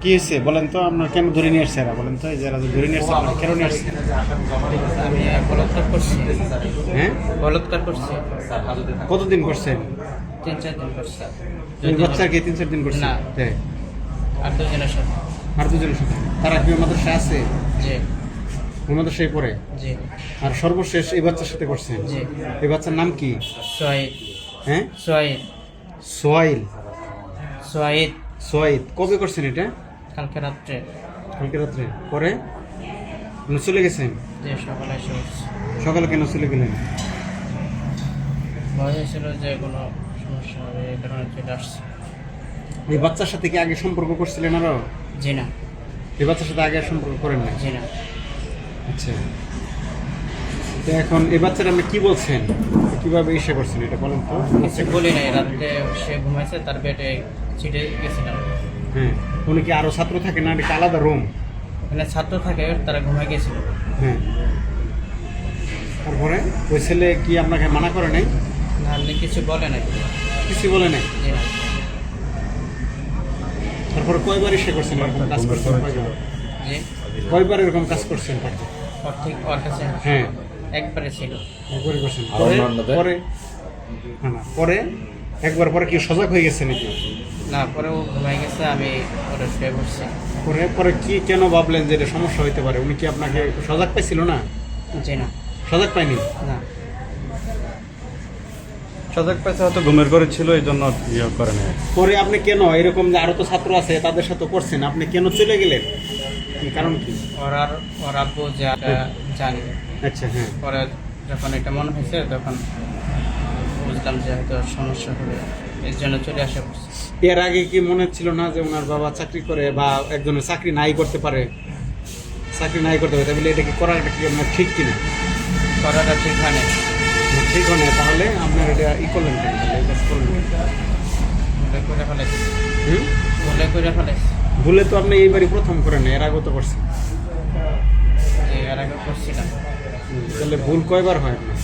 কি হয়েছে? বলেন তো আপনার কেন ধরে নিয়ে আসছে এরা? বলেন তো এই যারা ধরে নিয়ে আসছে আপনারা কেন নিয়ে আসছে? আমি বলৎকার করছি। হ্যাঁ? বলৎকার করছি। কতদিন করছেন? তিন চার দিন করছি ওই বাচ্চার কি তিন চার দিন করছেন? না। আর দুজনের সাথে। আর দুজনের সাথে? তারা কি মাদ্রাসা আছে? জি। মাদ্রাসায় পড়ে? জি। আর সর্বশেষ এই বাচ্চার সাথে করছেন? জি। এই বাচ্চার নাম কি? সোয়াইদ হ্যাঁ? সোয়াইদ সোয়াইল সোয়াইদ সোয়াইদ কবে করছেন এটা? কালকে রাত্রে। কালকে রাত্রে। পরে? চলে গেছেন? যে সকালে এসে সকালে কেন চলে গেলেন? ভয় হয়েছিল যে কোনো সমস্যা হবে এই কারণে চলে আসছে। এই বাচ্চার সাথে কি আগে সম্পর্ক করছিলেন আরও? জি না। এই বাচ্চার সাথে আগে সম্পর্ক করেন না জি না। আচ্ছা। তো এখন এই বাচ্চাটা আপনি কি বলছেন? কীভাবে ইসে করছেন এটা বলেন তো? কিছু বলি নাই রাত্রে সে ঘুমাইছে তার বেডে ছিটে গেছিলাম। হ্যাঁ। উনি কি আরও ছাত্র থাকে না এটা আলাদা রুম ওখানে ছাত্র থাকে তারা ঘুমাই গেছিল হ্যাঁ। তারপরে ওই ছেলে কি আপনাকে মানা করে নাই? নাহলে কিছু বলে নাই। কিছু বলে নাই? না। তারপরে কয়বার ইসে করছেন এরকম কাজ করছেন? কয়বার? এরকম কাজ করছেন ঠিক ওর কাছে হ্যাঁ। একবারে ছিল। একবারই করছেন। পরে? পরে না না পরে একবার পরে কি সজাগ হয়ে গেছে নাকি? না পরে ও ঘুমাই গেছে আমি ওরা শুয়ে পড়ছি। পরে পরে কি কেন ভাবলেন যে এটা সমস্যা হইতে পারে? উনি কি আপনাকে সজাগ পাইছিল না? জি না। সজাগ পাইনি না। সজাগ পাইছে হয়তো ঘুমের ঘরে ছিল এই জন্য ইয়ে করে নেয় পরে আপনি কেন? এরকম যে আরও তো ছাত্র আছে তাদের সাথে করছেন। আপনি কেন চলে গেলেন? কি কারণ কি? ওর আর ওর আব্বু যা জানি। আচ্ছা হ্যাঁ। পরে যখন এটা মনে হয়েছে তখন বুঝলাম যে হয়তো সমস্যা হবে। এর জন্য চলে আসা এর আগে কি মনে ছিল না যে ওনার বাবা চাকরি করে বা একজনের চাকরি নাই করতে পারে? চাকরি নাই করতে পারে তাহলে এটা কি করাটা কি আপনার ঠিক কিনা? করাটা ঠিক হয় না ঠিক হয় না তাহলে আপনার এটা ই করলেন কেন? করে ফেলাইছি হুম? ভুলে করে ফেলাইছি ভুলে তো আপনি এইবারই প্রথম করেন এর আগে তো করছেন। এর আগে করছিলাম। হুম, তাহলে ভুল কয়বার হয় আপনার?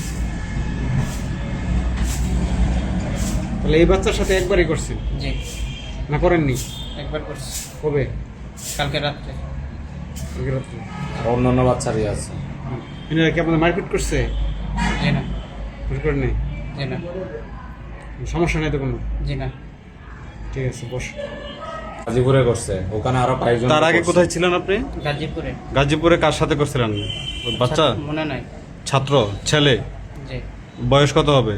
তাহলে এই বাচ্চার সাথে একবারই করছেন জি। না করেননি? একবার করছি। কবে? কালকে রাত্রে। কালকে রাত্রে। আর অন্যান্য বাচ্চারই আছে। এনারা কি আপনাদের মারপিট করছে? জি না। মারপিট করে নেই? জি না। সমস্যা নেই তো কোনো? জি না। ঠিক আছে বস। গাজীপুরে করছে। ওখানে আরও কয়েকজন তার আগে কোথায় ছিলেন আপনি? গাজীপুরে। গাজীপুরে কার সাথে করছিলেন? বাচ্চা? মনে নাই। ছাত্র? ছেলে? জি। বয়স কত হবে?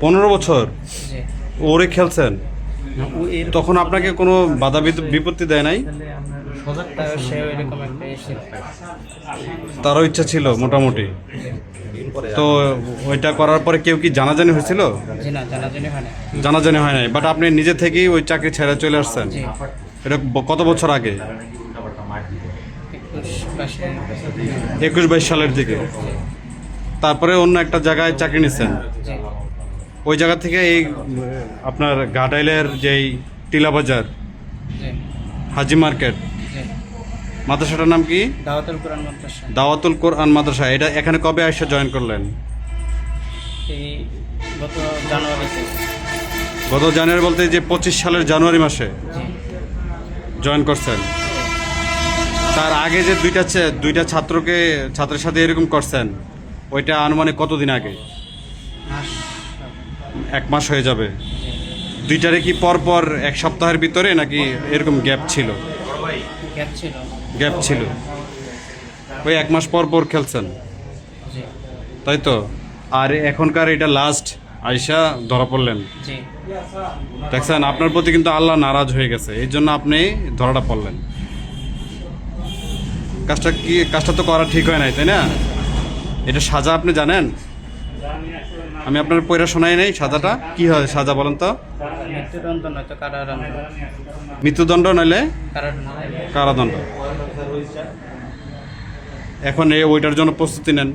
পনেরো বছর? ওরে খেলছেন? তখন আপনাকে কোনো বাধা বিপ- বিপত্তি দেয় নাই? তারও ইচ্ছা ছিল মোটামুটি। তো ওইটা করার পরে কেউ কি জানাজানি হয়েছিল? হয় জানাজানি হয় নাই বাট আপনি নিজে থেকেই ওই চাকরি ছেড়ে চলে আসছেন। এটা কত বছর আগে? একুশ বাইশ সালের দিকে। তারপরে অন্য একটা জায়গায় চাকরি নিচ্ছেন। ওই জায়গা থেকে এই আপনার ঘাটাইলের যেই টিলা বাজার হাজি মার্কেট। মাদ্রাসাটার নাম কি? দাওয়াতুল কোরআন মাদ্রাসা। দাওয়াতুল কোরআন মাদ্রাসা। এটা এখানে কবে এসে জয়েন করলেন? এই গত জানুয়ারিতে। গত জানুয়ারি বলতে যে পঁচিশ সালের জানুয়ারি মাসে জয়েন করছেন। তার আগে যে দুইটা দুইটা ছাত্রকে ছাত্রের সাথে এরকম করছেন ওইটা আনুমানিক কতদিন আগে? এক মাস হয়ে যাবে। দুইটারে কি পর পর এক সপ্তাহের ভিতরে নাকি এরকম গ্যাপ ছিল? গ্যাপ ছিল। ওই এক মাস পর পর খেলছেন তাই তো? আর এখনকার এটা লাস্ট আইসা ধরা পড়লেন। দেখছেন আপনার প্রতি কিন্তু আল্লাহ নারাজ হয়ে গেছে। এই জন্য আপনি ধরাটা পড়লেন। কাজটা কি কাজটা তো করা ঠিক হয় নাই তাই না? এটা সাজা আপনি জানেন? আমি আপনার পয়রা শোনাই নাই সাজাটা। কি হয় সাজা বলেন তো? মৃত্যুদণ্ড নাইলে? কারাদণ্ড। এখন এই ওইটার জন্য প্রস্তুতি নেন।